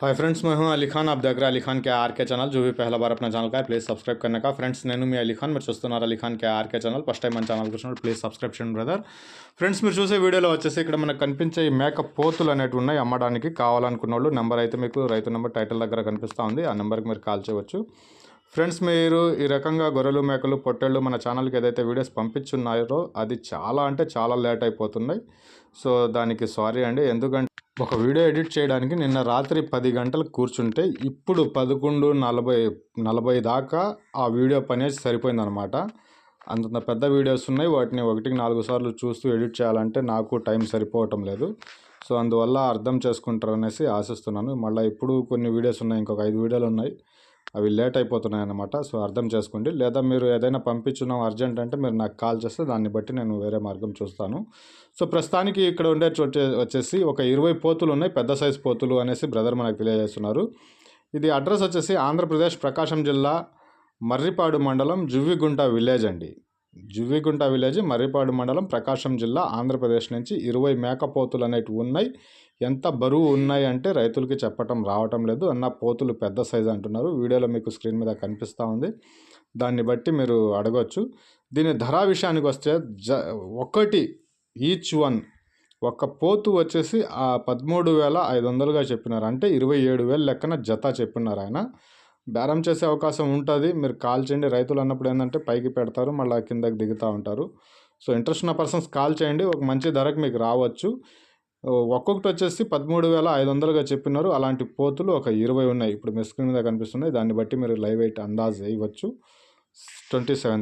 Hi friends మేము అలీఖాన్ ఆప్ దగ్గర అలీఖాన్ కే ఆర్కే ఛానల్ జూబీ పహల బార్ అప్నా ఛానల్ కా ప్లీజ్ సబ్స్క్రైబ్ కన్నా కా ఫ్రెండ్స్ నేను మీ అలీఖాన్ మీరు చూస్తున్నారు అలీఖాన్ కే ఆర్కే ఛానల్ ఫస్ట్ టైం మన ఛానల్ చూసినప్పుడు ప్లీజ్ సబ్స్క్రైబ్ చేయండి బ్రదర్ ఫ్రెండ్స్ మీరు చూసే వీడియోలో వచ్చేసి ఇక్కడ మనకు కనిపించే ఈ మేక పోతులు అనేటివి ఉన్నాయి అమ్మడానికి కావాలనుకున్న వాళ్ళు నెంబర్ అయితే మీకు రైతు నెంబర్ టైటిల్ దగ్గర కనిపిస్తూ ఉంది ఆ నెంబర్కి మీరు కాల్ చేయవచ్చు ఫ్రెండ్స్ మీరు ఈ రకంగా గొర్రెలు మేకలు పొట్టెళ్ళు మన ఛానల్కి ఏదైతే వీడియోస్ పంపించున్నారో అది చాలా అంటే చాలా లేట్ అయిపోతున్నాయి సో దానికి సారీ అండి ఎందుకంటే ఒక వీడియో ఎడిట్ చేయడానికి నిన్న రాత్రి పది గంటలకు కూర్చుంటే ఇప్పుడు పదకొండు నలభై నలభై దాకా ఆ వీడియో పని సరిపోయిందనమాట అంత పెద్ద వీడియోస్ ఉన్నాయి. వాటిని ఒకటికి నాలుగు సార్లు చూస్తూ ఎడిట్ చేయాలంటే నాకు టైం సరిపోవటం లేదు. సో అందువల్ల అర్థం చేసుకుంటారు అనేసి ఆశిస్తున్నాను. మళ్ళీ ఇప్పుడు కొన్ని వీడియోస్ ఉన్నాయి. ఇంకొక ఐదు వీడియోలు ఉన్నాయి. అవి లేట్ అయిపోతున్నాయి అన్నమాట సో అర్థం చేసుకోండి. లేదా మీరు ఏదైనా పంపించున్నాం అర్జెంట్ అంటే మీరు నాకు కాల్ చేస్తే దాన్ని బట్టి నేను వేరే మార్గం చూస్తాను. సో ప్రస్తుతానికి ఇక్కడ ఉండే చోటు వచ్చేసి ఒక ఇరవై పోతులు ఉన్నాయి. పెద్ద సైజ్ పోతులు అనేసి బ్రదర్ మనకు తెలియజేస్తున్నారు. ఇది అడ్రస్ వచ్చేసి ఆంధ్రప్రదేశ్ ప్రకాశం జిల్లా మర్రిపాడు మండలం జువ్విగుంట విలేజ్ అండి. జువ్విగుంట విలేజ్ మర్రిపాడు మండలం ప్రకాశం జిల్లా ఆంధ్రప్రదేశ్ నుంచి ఇరవై మేకపోతులు అనేటివి ఉన్నాయి. ఎంత బరువు ఉన్నాయి అంటే రైతులకి చెప్పటం రావటం లేదు. అన్న పోతులు పెద్ద సైజు అంటున్నారు. వీడియోలో మీకు స్క్రీన్ మీద కనిపిస్తూ ఉంది. దాన్ని బట్టి మీరు అడగవచ్చు దీని ధర విషయానికి వస్తే జ ఒకటి ఈచ్ వన్ ఒక పోతు వచ్చేసి పదమూడు వేల ఐదు వందలుగా చెప్పినారు. అంటే ఇరవై ఏడు వేల లెక్కన జత చెప్పినారు ఆయన. బేరం చేసే అవకాశం ఉంటుంది. మీరు కాల్ చేయండి. రైతులు అన్నప్పుడు ఏంటంటే పైకి పెడతారు. మళ్ళీ కిందకి దిగుతూ ఉంటారు. సో ఇంట్రెస్ట్ ఉన్న పర్సన్స్ కాల్ చేయండి. ఒక మంచి ధరకు మీకు రావచ్చు. ఒక్కొక్కటి వచ్చేసి పదమూడు వేల ఐదు వందలుగా చెప్పినారు. అలాంటి పోతులు ఒక ఇరవై ఉన్నాయి. ఇప్పుడు మీ స్క్రీన్ మీద కనిపిస్తున్నాయి. దాన్ని బట్టి మీరు లైవ్ ఎయిట్ అందాజ్ వేయవచ్చు ట్వంటీ సెవెన్